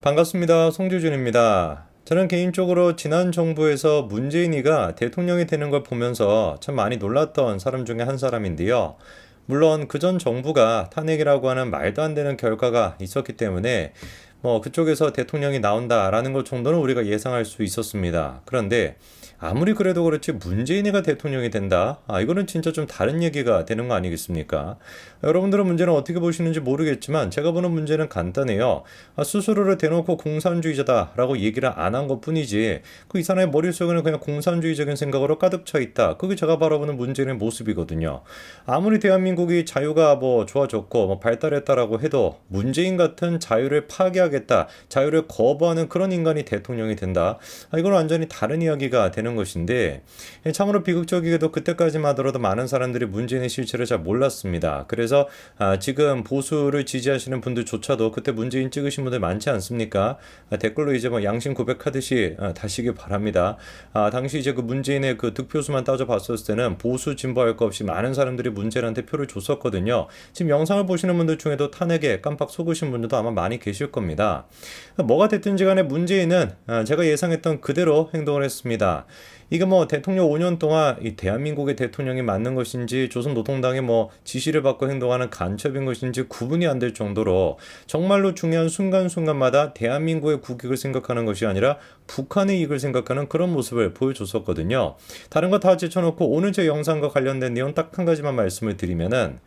반갑습니다. 송주준입니다. 저는 개인적으로 지난 정부에서 문재인이가 대통령이 되는 걸 보면서 참 많이 놀랐던 사람 중에 한 사람인데요. 물론 그 전 정부가 탄핵이라고 하는 말도 안 되는 결과가 있었기 때문에 뭐 그쪽에서 대통령이 나온다라는 것 정도는 우리가 예상할 수 있었습니다. 그런데 아무리 그래도 그렇지 문재인이가 대통령이 된다? 아, 이거는 진짜 좀 다른 얘기가 되는 거 아니겠습니까? 여러분들은 문제는 어떻게 보시는지 모르겠지만 제가 보는 문제는 간단해요. 아, 스스로를 대놓고 공산주의자다라고 얘기를 안 한 것 뿐이지 그 이 사람의 머릿속에는 그냥 공산주의적인 생각으로 가득 차 있다. 그게 제가 바라보는 문재인의 모습이거든요. 아무리 대한민국이 자유가 뭐 좋아졌고 뭐 발달했다라고 해도 문재인 같은 자유를 파괴하 겠다, 자유를 거부하는 그런 인간이 대통령이 된다. 아, 이건 완전히 다른 이야기가 되는 것인데 참으로 비극적이게도 그때까지만 하더라도 많은 사람들이 문재인의 실체를 잘 몰랐습니다. 그래서 아, 지금 보수를 지지하시는 분들조차도 그때 문재인 찍으신 분들 많지 않습니까? 아, 댓글로 이제 뭐 양심 고백하듯이 아, 다시길 바랍니다. 아, 당시 이제 그 문재인의 그 득표수만 따져봤었을 때는 보수 진보할 것 없이 많은 사람들이 문재인한테 표를 줬었거든요. 지금 영상을 보시는 분들 중에도 탄핵에 깜빡 속으신 분들도 아마 많이 계실 겁니다. 뭐가 됐든지 간에 문재인은 아, 제가 예상했던 그대로 행동을 했습니다. 이게 뭐 대통령 5년 동안 이 대한민국의 대통령이 맞는 것인지 조선 노동당의 뭐 지시를 받고 행동하는 간첩인 것인지 구분이 안 될 정도로 정말로 중요한 순간순간마다 대한민국의 국익을 생각하는 것이 아니라 북한의 이익을 생각하는 그런 모습을 보여줬었거든요. 다른 거 다 제쳐놓고 오늘 제 영상과 관련된 내용 딱 한 가지만 말씀을 드리면은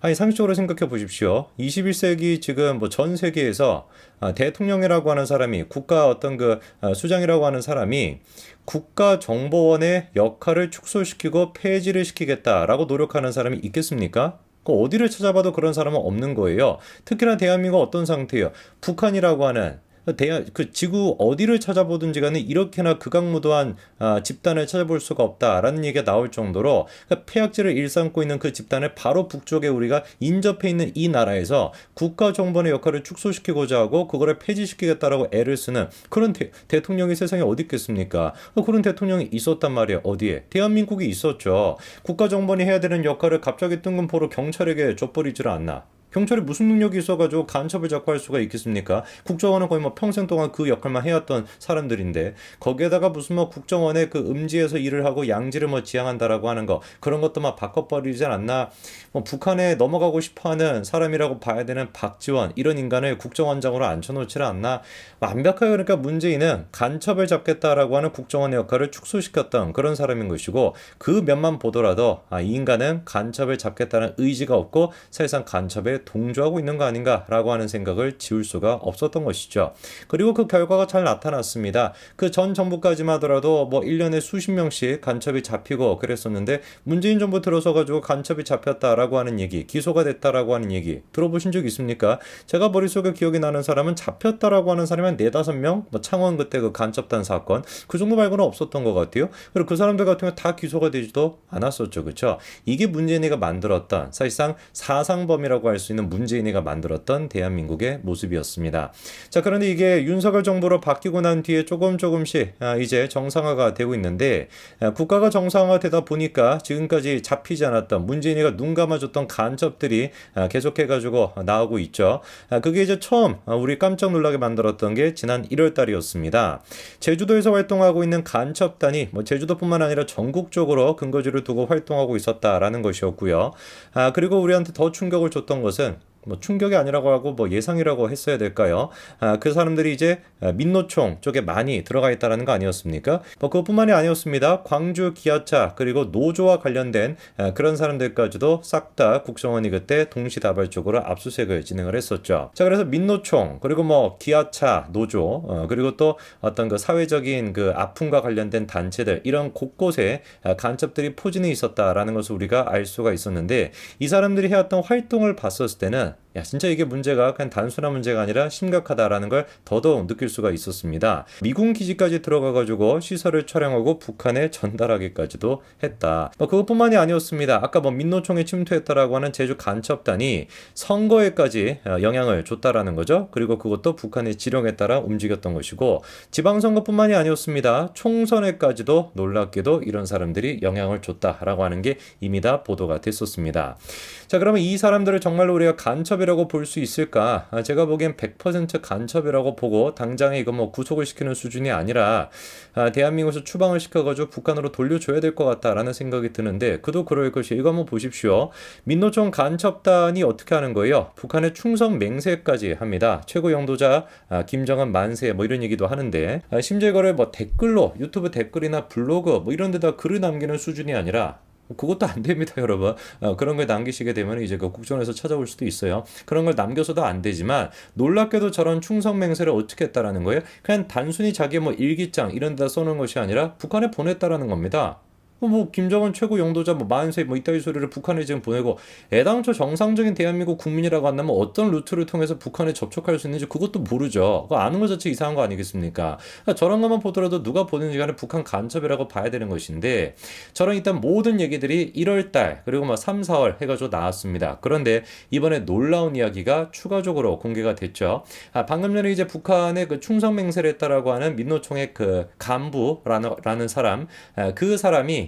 아니 상식적으로 생각해 보십시오. 21세기 지금 뭐 전 세계에서 아, 대통령이라고 하는 사람이 국가 어떤 그 아, 수장이라고 하는 사람이 국가 정보원의 역할을 축소시키고 폐지를 시키겠다라고 노력하는 사람이 있겠습니까? 그 어디를 찾아봐도 그런 사람은 없는 거예요. 특히나 대한민국 어떤 상태예요? 북한이라고 하는 대한 그 지구 어디를 찾아보든지 간에 이렇게나 극악무도한 아, 집단을 찾아볼 수가 없다라는 얘기가 나올 정도로 그러니까 폐악질을 일삼고 있는 그 집단을 바로 북쪽에 우리가 인접해 있는 이 나라에서 국가 정보의 역할을 축소시키고자 하고 그거를 폐지시키겠다라고 애를 쓰는 그런 대, 대통령이 세상에 어디 있겠습니까? 그런 대통령이 있었단 말이에요. 어디에? 대한민국이 있었죠. 국가 정보이 해야 되는 역할을 갑자기 뜬금포로 경찰에게 줘버리지를 않나. 경찰이 무슨 능력이 있어가지고 간첩을 잡고 할 수가 있겠습니까? 국정원은 거의 뭐 평생 동안 그 역할만 해왔던 사람들인데 거기에다가 무슨 뭐 국정원의 그 음지에서 일을 하고 양지를 뭐 지향한다라고 하는 거 그런 것도 막 바꿔버리지 않나? 뭐 북한에 넘어가고 싶어하는 사람이라고 봐야 되는 박지원 이런 인간을 국정원장으로 앉혀놓지를 않나? 완벽하게 그러니까 문재인은 간첩을 잡겠다라고 하는 국정원의 역할을 축소시켰던 그런 사람인 것이고 그 면만 보더라도 아, 이 인간은 간첩을 잡겠다는 의지가 없고 사실상 간첩에 동조하고 있는 거 아닌가라고 하는 생각을 지울 수가 없었던 것이죠. 그리고 그 결과가 잘 나타났습니다. 그 전 정부까지만 하더라도 뭐 1년에 수십 명씩 간첩이 잡히고 그랬었는데 문재인 정부 들어서 가지고 간첩이 잡혔다라고 하는 얘기, 기소가 됐다라고 하는 얘기 들어보신 적 있습니까? 제가 머릿속에 기억이 나는 사람은 잡혔다라고 하는 사람이 한 네다섯 명, 뭐 창원 그때 그 간첩단 사건 그 정도 말고는 없었던 것 같아요. 그리고 그 사람들 같은 경우 다 기소가 되지도 않았었죠. 그렇죠? 이게 문재인이가 만들었던 사실상 사상범이라고 할 수 있는 문재인이가 만들었던 대한민국의 모습이었습니다. 자, 그런데 이게 윤석열 정부로 바뀌고 난 뒤에 조금 조금씩 아, 이제 정상화가 되고 있는데 아, 국가가 정상화되다 보니까 지금까지 잡히지 않았던 문재인이가 눈 감아줬던 간첩들이 아, 계속해가지고 나오고 있죠. 그게 이제 처음 우리 깜짝 놀라게 만들었던 게 지난 1월 달이었습니다. 제주도에서 활동하고 있는 간첩단이 뭐 제주도뿐만 아니라 전국적으로 근거지를 두고 활동하고 있었다라는 것이었고요. 아, 그리고 우리한테 더 충격을 줬던 것은 soon. 뭐 충격이 아니라고 하고 뭐 예상이라고 했어야 될까요? 아, 그 사람들이 이제 민노총 쪽에 많이 들어가 있다라는 거 아니었습니까? 뭐 그것뿐만이 아니었습니다. 광주 기아차 그리고 노조와 관련된 그런 사람들까지도 싹 다 국정원이 그때 동시다발적으로 압수수색을 진행을 했었죠. 자 그래서 민노총 그리고 뭐 기아차 노조 어, 그리고 또 어떤 그 사회적인 그 아픔과 관련된 단체들 이런 곳곳에 간첩들이 포진해 있었다라는 것을 우리가 알 수가 있었는데 이 사람들이 해왔던 활동을 봤었을 때는 야, 진짜 이게 문제가 그냥 단순한 문제가 아니라 심각하다라는 걸 더더욱 느낄 수가 있었습니다. 미군 기지까지 들어가가지고 시설을 촬영하고 북한에 전달하기까지도 했다. 뭐 그것뿐만이 아니었습니다. 아까 뭐 민노총에 침투했다라고 하는 제주 간첩단이 선거에까지 어, 영향을 줬다라는 거죠. 그리고 그것도 북한의 지령에 따라 움직였던 것이고 지방선거뿐만이 아니었습니다. 총선에까지도 놀랍게도 이런 사람들이 영향을 줬다라고 하는 게 이미 다 보도가 됐었습니다. 자, 그러면 이 사람들을 정말로 우리가 간첩 간첩이라고 볼 수 있을까? 아, 제가 보기엔 100% 간첩이라고 보고 당장에 이거 뭐 구속을 시키는 수준이 아니라 아, 대한민국에서 추방을 시켜가지고 북한으로 돌려줘야 될 것 같다라는 생각이 드는데 그도 그럴 것이 이거 한번 보십시오. 민노총 간첩단이 어떻게 하는 거예요? 북한의 충성 맹세까지 합니다. 최고 영도자 아, 김정은 만세 뭐 이런 얘기도 하는데 아, 심지어 이거를 뭐 댓글로 유튜브 댓글이나 블로그 뭐 이런 데다 글을 남기는 수준이 아니라 그것도 안 됩니다, 여러분. 어, 그런 걸 남기시게 되면 이제 그 국정원에서 찾아올 수도 있어요. 그런 걸 남겨서도 안 되지만 놀랍게도 저런 충성 맹세를 어떻게 했다라는 거예요? 그냥 단순히 자기 뭐 일기장 이런 데다 써놓은 것이 아니라 북한에 보냈다라는 겁니다. 뭐 김정은 최고 영도자 뭐 만세 뭐 이따위 소리를 북한에 지금 보내고 애당초 정상적인 대한민국 국민이라고 한다면 어떤 루트를 통해서 북한에 접촉할 수 있는지 그것도 모르죠. 그거 아는 것 자체 이상한 거 아니겠습니까? 그러니까 저런 것만 보더라도 누가 보든지 간에 북한 간첩이라고 봐야 되는 것인데 저런 일단 모든 얘기들이 1월 달 그리고 뭐 3, 4월 해가지고 나왔습니다. 그런데 이번에 놀라운 이야기가 추가적으로 공개가 됐죠. 아, 방금 전에 이제 북한의 그 충성 맹세를 했다라고 하는 민노총의 그 간부라는 라는 사람 아, 그 사람이 예,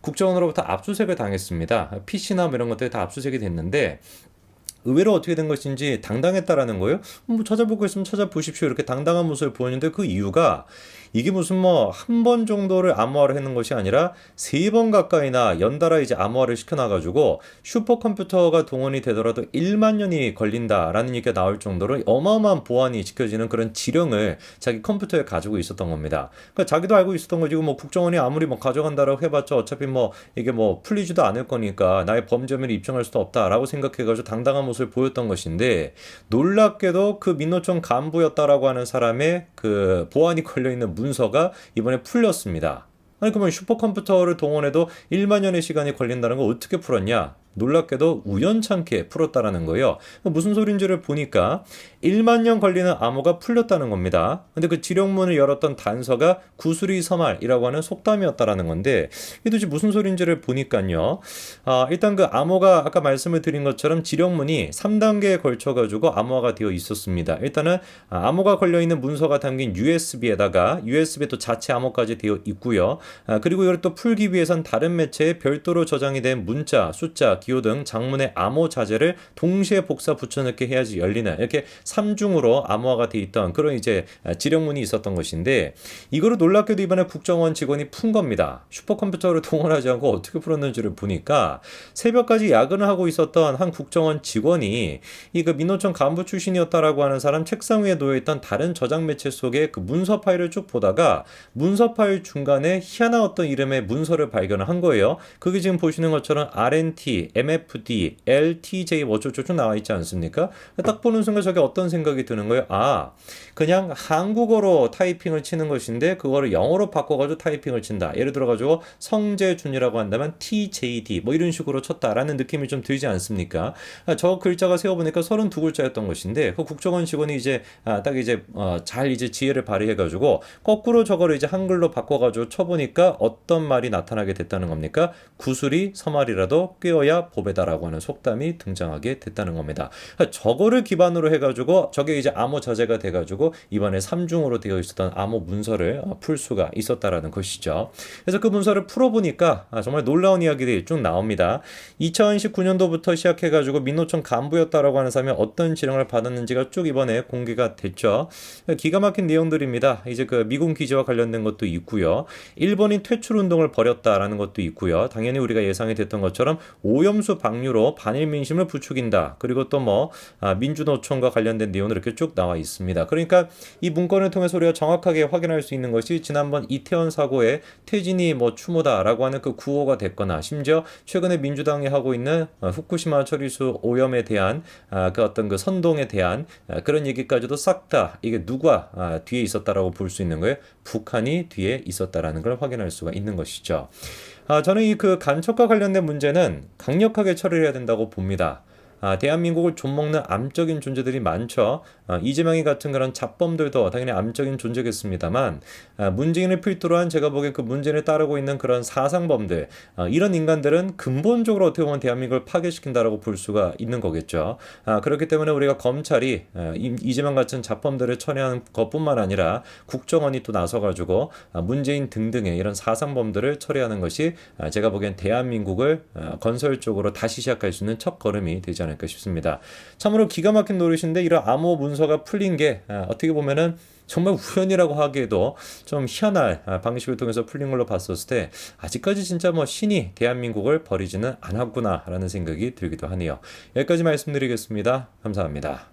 국정원으로부터 압수수색을 당했습니다. PC나 뭐 이런 것들이 다 압수수색이 됐는데 의외로 어떻게 된 것인지 당당했다라는 거예요. 뭐 찾아보고 있으면 찾아보십시오. 이렇게 당당한 모습을 보였는데 그 이유가 이게 무슨 뭐 한 번 정도를 암호화를 했는 것이 아니라 세 번 가까이나 연달아 이제 암호화를 시켜놔가지고 슈퍼컴퓨터가 동원이 되더라도 1만 년이 걸린다라는 얘기가 나올 정도로 어마어마한 보안이 지켜지는 그런 지령을 자기 컴퓨터에 가지고 있었던 겁니다. 그러니까 자기도 알고 있었던 거지. 뭐 국정원이 아무리 뭐 가져간다라고 해봤자 어차피 뭐 이게 뭐 풀리지도 않을 거니까 나의 범죄를 입증할 수도 없다라고 생각해가지고 당당한 모습 을 보였던 것인데 놀랍게도 그 민노총 간부였다라고 하는 사람의 그 보안이 걸려 있는 문서가 이번에 풀렸습니다. 아니 그러면 슈퍼컴퓨터를 동원해도 1만 년의 시간이 걸린다는 거 어떻게 풀었냐? 놀랍게도 우연찮게 풀었다라는 거예요. 무슨 소린지를 보니까 1만 년 걸리는 암호가 풀렸다는 겁니다. 근데 그 지령문을 열었던 단서가 구수리 서말이라고 하는 속담이었다라는 건데 이 도대체 무슨 소린지를 보니까요. 아, 일단 그 암호가 아까 말씀을 드린 것처럼 지령문이 3단계에 걸쳐 가지고 암호화가 되어 있었습니다. 일단은 아, 암호가 걸려 있는 문서가 담긴 USB에다가 USB 또 자체 암호까지 되어 있고요. 아, 그리고 이걸 또 풀기 위해선 다른 매체에 별도로 저장이 된 문자, 숫자, 기호 등 장문의 암호 자재를 동시에 복사 붙여넣게 해야지 열리는 이렇게 3중으로 암호화가 돼 있던 그런 이제 지령문이 있었던 것인데 이거를 놀랍게도 이번에 국정원 직원이 푼 겁니다. 슈퍼컴퓨터를 동원하지 않고 어떻게 풀었는지를 보니까 새벽까지 야근을 하고 있었던 한 국정원 직원이 이 그 민노총 간부 출신이었다라고 하는 사람 책상 위에 놓여 있던 다른 저장 매체 속에 그 문서 파일을 쭉 보다가 문서 파일 중간에 희한한 어떤 이름의 문서를 발견을 한 거예요. 그게 지금 보시는 것처럼 RNT, MFD, LTJ 뭐 어쩌고저쩌고 나와 있지 않습니까? 딱 보는 순간 저게 어떤 생각이 드는 거예요? 아, 그냥 한국어로 타이핑을 치는 것인데 그거를 영어로 바꿔가지고 타이핑을 친다. 예를 들어가지고 성재준이라고 한다면 TJD 뭐 이런 식으로 쳤다라는 느낌이 좀 들지 않습니까? 아, 저 글자가 세어보니까 32글자였던 것인데 그 국정원 직원이 이제 아, 딱 이제 어, 잘 이제 지혜를 발휘해가지고 거꾸로 저거를 이제 한글로 바꿔가지고 쳐보니까 어떤 말이 나타나게 됐다는 겁니까? 구슬이 서말이라도 꿰어야 보배다라고 하는 속담이 등장하게 됐다는 겁니다. 저거를 기반으로 해가지고 저게 이제 암호 자재가 돼가지고 이번에 3중으로 되어 있었던 암호 문서를 어, 풀 수가 있었다라는 것이죠. 그래서 그 문서를 풀어보니까 아, 정말 놀라운 이야기들이 쭉 나옵니다. 2019년도부터 시작해가지고 민노총 간부였다라고 하는 사람이 어떤 지령을 받았는지가 쭉 이번에 공개가 됐죠. 기가 막힌 내용들입니다. 이제 그 미군 기지와 관련된 것도 있고요. 일본인 퇴출 운동을 벌였다라는 것도 있고요. 당연히 우리가 예상이 됐던 것처럼 오염 수 방류로 반일 민심을 부추긴다. 그리고 또뭐 아, 민주노총과 관련된 내용도 이렇게 쭉 나와 있습니다. 그러니까 이 문건을 통해서 우리가 정확하게 확인할 수 있는 것이 지난번 이태원 사고에 태진이 뭐 추모다라고 하는 그 구호가 됐거나 심지어 최근에 민주당이 하고 있는 어, 후쿠시마 처리수 오염에 대한 아, 그 어떤 그 선동에 대한 아, 그런 얘기까지도 싹 다 이게 누가 뒤에 있었다라고 볼 수 있는 거예요. 북한이 뒤에 있었다라는 걸 확인할 수가 있는 것이죠. 아, 저는 이 그 간첩과 관련된 문제는 강력하게 처리해야 된다고 봅니다. 아, 대한민국을 좀먹는 암적인 존재들이 많죠. 어, 이재명이 같은 그런 잡범들도 당연히 암적인 존재겠습니다만 아, 문재인을 필두로 한 제가 보기엔 그 문재인을 따르고 있는 그런 사상범들 아, 이런 인간들은 근본적으로 어떻게 보면 대한민국을 파괴시킨다라고 볼 수가 있는 거겠죠. 아, 그렇기 때문에 우리가 검찰이 아, 이- 이재명 같은 잡범들을 처리하는 것뿐만 아니라 국정원이 또 나서가지고 아, 문재인 등등의 이런 사상범들을 처리하는 것이 아, 제가 보기엔 대한민국을 아, 건설적으로 다시 시작할 수 있는 첫 걸음이 되지 않을까 싶습니다. 참으로 기가 막힌 노릇인데 이런 암호 문 서가 풀린 게 아, 어떻게 보면은 정말 우연이라고 하기에도 좀 희한할 아, 방식을 통해서 풀린 걸로 봤었을 때 아직까지 진짜 뭐 신이 대한민국을 버리지는 않았구나라는 생각이 들기도 하네요. 여기까지 말씀드리겠습니다. 감사합니다.